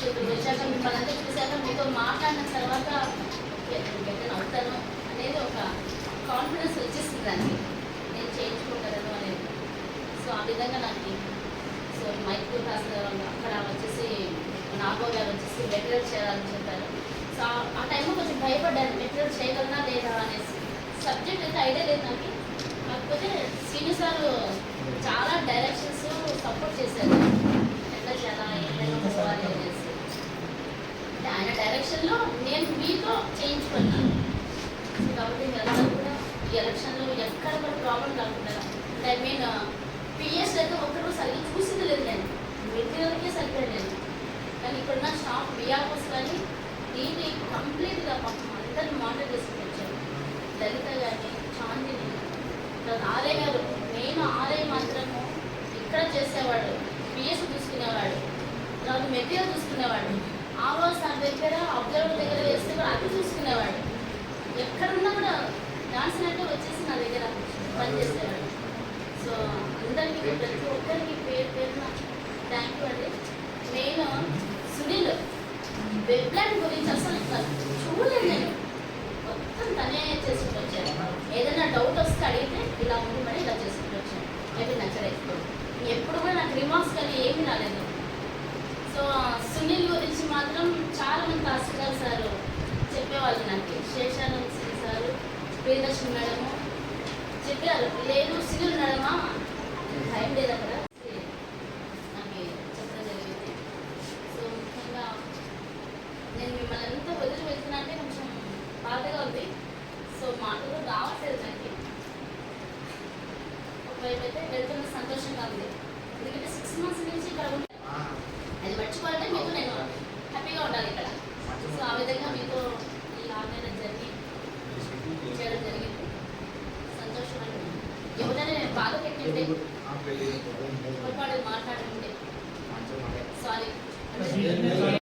ఇప్పుడు వచ్చాక మిమ్మల్ని చూశాక మీతో మాట్లాడిన తర్వాత బెటర్ అవుతాను అనేది ఒక కాన్ఫిడెన్స్ వచ్చేసింది దాన్ని నేను చేయించుకోగలను అనేది సో ఆ విధంగా నాకు సో మైక్ క్లాస్ అక్కడ వచ్చేసి నాగో గారు వచ్చేసి మెటీరియల్ చేయాలని చెప్పారు సో ఆ- ఆ టైంలో కొంచెం భయపడ్డాను మెటీరియల్ చేయగలనా లేదా అనేసి సబ్జెక్ట్ అయితే ఐడియా లేదు నాకు. కాకపోతే సీని సార్ చాలా డైరెక్షన్స్ సపోర్ట్ చేశారు. ఎట్లా చాలా ఏదైనా పోవాలి అనేసి ఎలక్షన్లో నేను మీతో చేయించుకున్నాను. కాబట్టి మీరందరూ కూడా ఈ ఎలక్షన్లో ఎక్కడ కూడా ప్రాబ్లం కాకుండా అంటే ఐ మీన్ పిఎస్ అయితే ఒక్కరు సరిగ్గా చూసింది లేదు నేను. మెటీరియల్కే లేదు. కానీ ఇక్కడున్న స్టాఫ్ విఆర్ఓస్ కానీ దీన్ని కంప్లీట్గా పాపం అందరిని మానిటర్ చేసుకుని వచ్చారు లలిత కానీ చాందిని తర్వాత ఆర్ఐ గారు. నేను ఆర్ఐ మాత్రము ఇక్కడ చేసేవాడు పిఎస్ చూసుకునేవాడు తర్వాత మెటీరియల్ చూసుకునేవాడు. ఆరో సార్ దగ్గర అబ్జర్వర్ దగ్గర వేస్తే కూడా అది చూసుకునేవాడు. ఎక్కడున్నా కూడా డాన్స్ అంటే వచ్చేసి నా దగ్గర పనిచేసేవాడు సో అందరికీ ప్రతి ఒక్కరికి పేరు పేరున థ్యాంక్ యూ అండి. నేను సునీల్ వెబ్ ల్యాండ్ గురించి అసలు చూడలేదు నేను. మొత్తం తనే చేసుకుంటూ వచ్చాను ఏదైనా డౌట్ వస్తే అడిగితే ఇలా ఉంది మరి ఇలా చేసుకుంటూ వచ్చాను అవి నచ్చలేదు. ఎప్పుడు కూడా నాకు రిమార్క్స్ కానీ ఏమీ రాలేదు. సో సునీల్ గురించి మాత్రం చాలా మంది తహసీల్దార్ సార్ చెప్పేవాళ్ళు నాకు శేషానంద్ సింగ్ సార్ ప్రియదర్శన్ మేడము. చెప్పారు లేదు సునీల్ మేడమా? టైం లేదు అక్కడ. నాకు చెప్పడం జరిగింది. సో ముఖ్యంగా నేను మిమ్మల్ని ఎంత వదిలి వెళ్తున్నా అంటే కొంచెం బాధగా ఉంది. సో మాటలు రావట్లేదు నాకు. ఒకవైపు అయితే వెళ్తున్న సంతోషంగా ఉంది ఎందుకంటే సిక్స్ మంత్స్ నుంచి ఇక్కడ ఉంటాను అది మర్చిపోవాలంటే మీతో నేను హ్యాపీగా ఉండాలి ఇక్కడ సో ఆ విధంగా మీతో ఈ ఆరు నెలల జర్నీ చేయడం జరిగింది సంతోషం అండి ఎవరైనా నేను పొరపాటు మాట్లాడుతుంటే సారీ